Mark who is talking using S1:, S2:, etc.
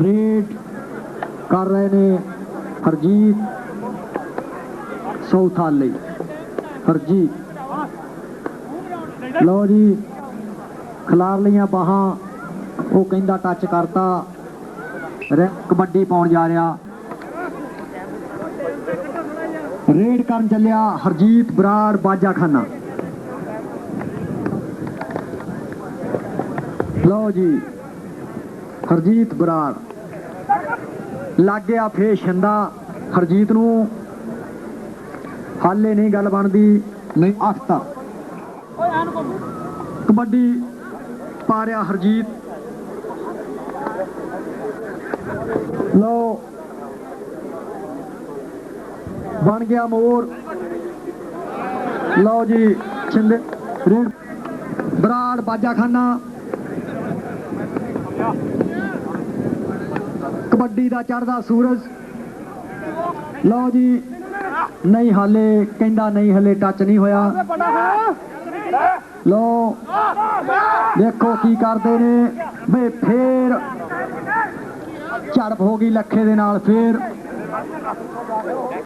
S1: Raid ਕਰ ਰਹੇ ਨੇ ਹਰਜੀਤ ਸੌਥਾ ਲਈ। ਹਰਜੀਤ। ਲਓ ਜੀ, ਖਿਲਾਰ ਲਈਆਂ ਬਾਹਾਂ। ਉਹ ਕਹਿੰਦਾ ਟੱਚ ਕਰਤਾ। ਰੈ- ਕਬੱਡੀ ਪਾਉਣ ਜਾ ਰਿਹਾ। ਰੇਡ ਕਰਨ ਚੱਲਿਆ ਹਰਜੀਤ ਬਰਾੜ ਬਾਜਾ ਖਾਨਾ ਲਓ ਜੀ। ਹਰਜੀਤ ਬਰਾੜ। ਲੱਗ ਗਿਆ ਫੇਰ ਛਿੰਦਾ। ਹਰਜੀਤ ਨੂੰ ਹਾਲੇ ਨਹੀਂ ਗੱਲ ਬਣਦੀ, ਨਹੀਂ ਅਖਤਾ ਕਬੱਡੀ ਪਾ ਰਿਹਾ ਹਰਜੀਤ। ਲਓ। ਬਣ ਗਿਆ ਮੋਰ। ਲਓ ਜੀ, ਛਿੰਦੇ ਰੇਡ ਬਰਾੜ ਬਾਜਾ ਖਾਨਾ ਕਬੱਡੀ ਦਾ ਚੜਦਾ ਸੂਰਜ। ਲਓ ਜੀ, ਨਹੀਂ ਹਾਲੇ, ਕਹਿੰਦਾ ਨਹੀਂ ਹਲੇ ਟੱਚ ਨਹੀਂ ਹੋਇਆ। ਲਓ, ਦੇਖੋ ਕੀ ਕਰਦੇ ਨੇ। ਵੇ ਫੇਰ ਝੜਪ ਹੋ ਗਈ ਲੱਖੇ ਦੇ ਨਾਲ, ਫੇਰ।